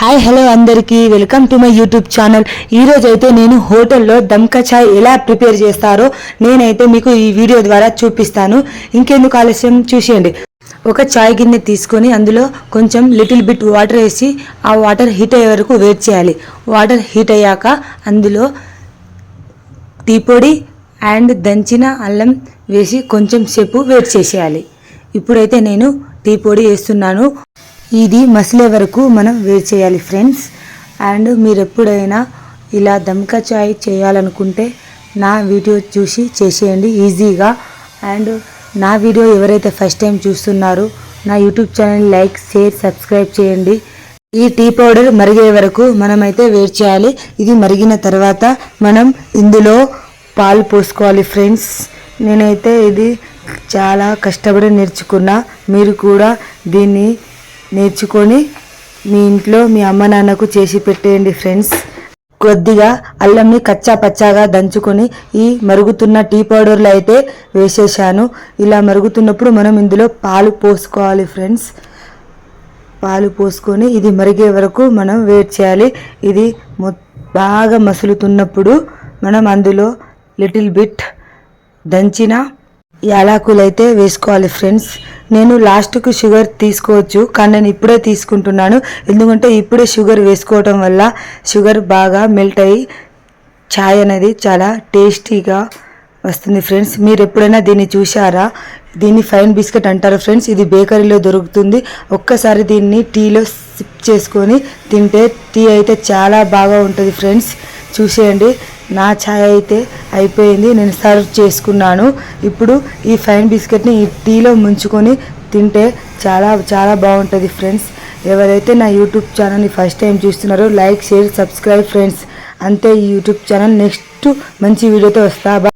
Hi hello అందరికీ. Welcome to my YouTube channel ఈ రోజు అయితే నేను హోటల్లో దమ్కా చాయ్ ఎలా ప్రిపేర్ చేస్తారో నేనైతే మీకు ఈ వీడియో ద్వారా చూపిస్తాను. ఇంకెందుకు ఆలస్యం? చూసేయండి. ఒక చాయ్ గిన్నె తీసుకొని అందులో కొంచెం లిటిల్ బిట్ వాటర్ వేసి ఆ వాటర్ హీట్ అయ్యే వరకు వెయిట్ చేయాలి. వాటర్ హీట్ అయ్యాక అందులో టీ పొడి అండ్ దంచిన అల్లం వేసి కొంచెం సేపు వేట్ చేసేయాలి. ఇప్పుడైతే నేను టీ పొడి వేస్తున్నాను. ఇది మసిలే వరకు మనం వేడి చేయాలి ఫ్రెండ్స్ అండ్ మీరు ఎప్పుడైనా ఇలా దమ్కా చాయ్ చేయాలనుకుంటే నా వీడియో చూసి చేసేయండి ఈజీగా అండ్ నా వీడియో ఎవరైతే ఫస్ట్ టైం చూస్తున్నారో నా YouTube channel like share subscribe చేయండి. ఈ టీ పౌడర్ మరిగే వరకు మనమైతే వేడి చేయాలి. ఇది మరిగిన తర్వాత మనం ఇందులో పాలు పోసుకోవాలి ఫ్రెండ్స్ నేనైతే ఇది చాలా కష్టపడి నేర్చుకున్నా. మీరు కూడా దీన్ని నేర్చుకొని మీ ఇంట్లో మీ అమ్మ నాన్నకు చేసి పెట్టేయండి ఫ్రెండ్స్. కొద్దిగా అల్లంని కచ్చా పచ్చాగా దంచుకొని ఈ మరుగుతున్న టీ పౌడర్లో అయితే వేసేసాను. ఇలా మరుగుతున్నప్పుడు మనం ఇందులో పాలు పోసుకోవాలి ఫ్రెండ్స్. పాలు పోసుకొని ఇది మరిగే వరకు మనం వెయిట్ చేయాలి. ఇది బాగా మసులుతున్నప్పుడు మనం అందులో లిటిల్ బిట్ దంచిన యాలాకులు అయితే వేసుకోవాలి ఫ్రెండ్స్. నేను లాస్ట్కు షుగర్ తీసుకోవచ్చు కానీ నేను ఇప్పుడే తీసుకుంటున్నాను. ఎందుకంటే ఇప్పుడే షుగర్ వేసుకోవటం వల్ల షుగర్ బాగా మెల్ట్ అయ్యి ఛాయ్ అనేది చాలా టేస్టీగా వస్తుంది ఫ్రెండ్స్. మీరు ఎప్పుడైనా దీన్ని చూసారా దీన్ని ఫైన్ బిస్కెట్ అంటారు ఫ్రెండ్స్. ఇది బేకరీలో దొరుకుతుంది. ఒక్కసారి దీన్ని టీలో సిప్ చేసుకొని తింటే టీ అయితే చాలా బాగా ఉంటుంది ఫ్రెండ్స్. చూసేయండి. నా ఛాయ్ అయితే అయిపోయింది నేను సర్వ్ చేసుకున్నాను. ఇప్పుడు ఈ ఫైన్ బిస్కెట్ని ఈ టీలో ముంచుకొని తింటే చాలా చాలా బాగుంటుంది ఫ్రెండ్స్ ఎవరైతే నా యూట్యూబ్ ఛానల్ని ఫస్ట్ టైం చూస్తున్నారో లైక్ షేర్ సబ్స్క్రైబ్ ఫ్రెండ్స్ అంతే ఈ యూట్యూబ్ ఛానల్ నెక్స్ట్ మంచి వీడియోతో వస్తా.